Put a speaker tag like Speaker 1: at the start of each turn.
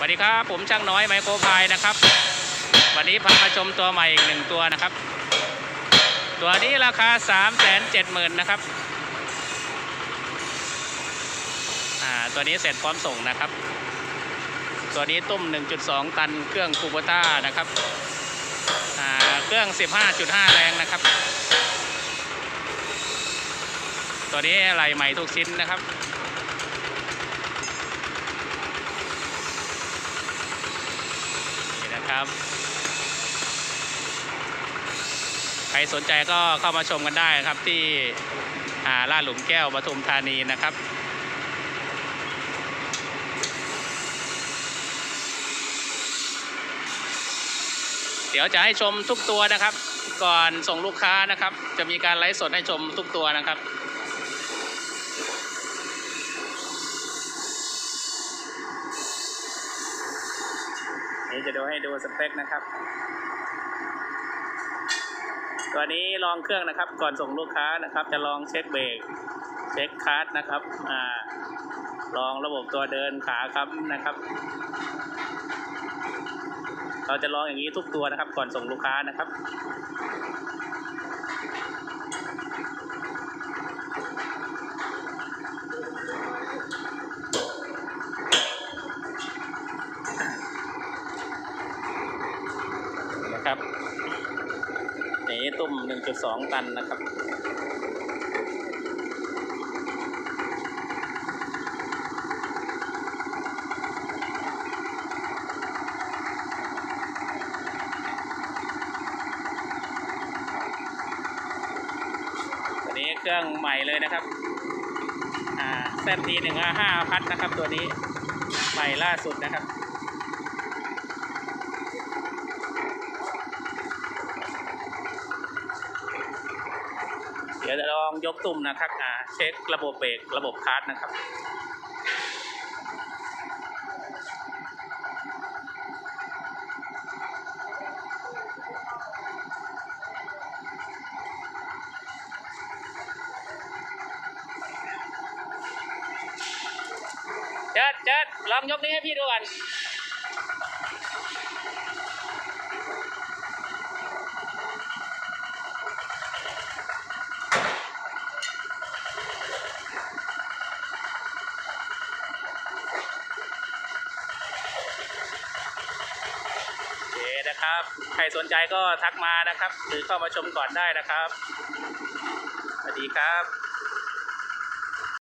Speaker 1: สวัสดีครับ ผมช่างน้อยไมโครพายนะครับ วันนี้พามาชมตัวใหม่อีกหนึ่งตัวนะครับ ตัวนี้ราคา 3 7 0 0 0 0นะครับอ่าตัวนี้เสร็จพร้อมส่งนะครับ ตัวนี้ตุ้ม 1.2 ตันเครื่องคูโบต้านะครับอ่าเครื่อง 15.5 แรงนะครับ ตัวนี้อะไรใหม่ทุกชิ้นนะครับ นี่นะครับ ใครสนใจก็เข้ามาชมกันได้ครับที่อ่าลาดหลุมแก้วปทุมธานีนะครับเดี๋ยวจะให้ชมทุกตัวนะครับ ก่อนส่งลูกค้านะครับ จะมีการไลฟ์สดให้ชมทุกตัวนะครับ นี้จะดูให้ดูสเปคนะครับ ตัวนี้ลองเครื่องนะครับ ก่อนส่งลูกค้านะครับ จะลองเช็คเบรกเช็คคลัสนะครับอ่าลองระบบตัวเดินขาครับนะครับ เราจะลองอย่างนี้ทุกตัวนะครับ ก่อนส่งลูกค้านะครับ นะครับนี่ตุ่ม1.2 ตันนะครับตัวนี้เครื่องใหม่เลยนะครับอ่าแซทีหนึ่งห้าพัดนะครับ ตัวนี้ใหม่ล่าสุดนะครับ ดี๋ยวจะลองยกตุ่มนะครับอ่าเช็คระบบเบรกระบบคลัสนะครับเจิดเจิดลองยกนี้ให้พี่ดูก่อน นะครับ ใครสนใจก็ทักมานะครับ หรือเข้ามาชมก่อนได้นะครับ สวัสดีครับ